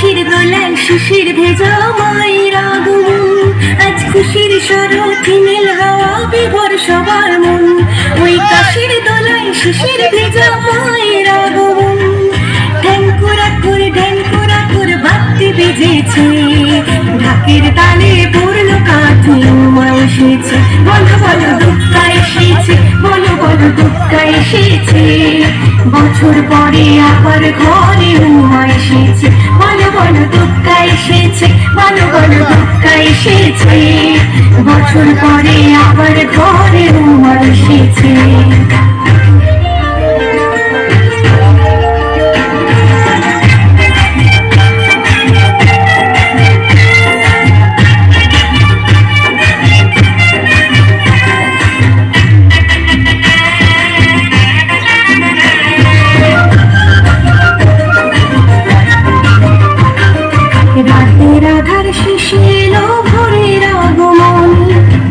শিশির ভেজা মায়ের আগমন আজ খুশির শরৎ নীল হাওয়া বিভোর সবার মন। ওই কাশির দোলায় শিশির ভেজা মায়ের আগমন ঢ্যাঙ্কুরা করে ঢ্যাঙ্কুরা করে বাতি বেজেছে। ঢাকের তালে পড়ল কাঠি মা এসেছে। বলো বলো দুঃখা এসেছে। বলো বলো দুঃখা এসেছে। বছর পরে আবার ঘরে এসেছে বলো বলো দুঃখা এসেছে। বছর পরে রাধার শিশে এলো ভোরের আগমনী।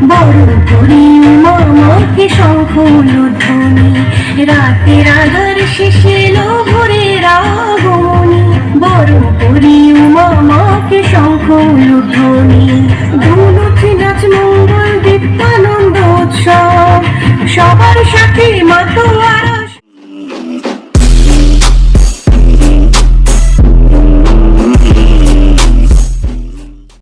বড় করি মামাকে শঙ্খল ধ্বনি রাতে রাধার শিশে এলো ভোরের আগমনী। বড় করি মামাকে শঙ্খল ধ্বনি ধুনুচি নাচ মঙ্গল দীপ্তান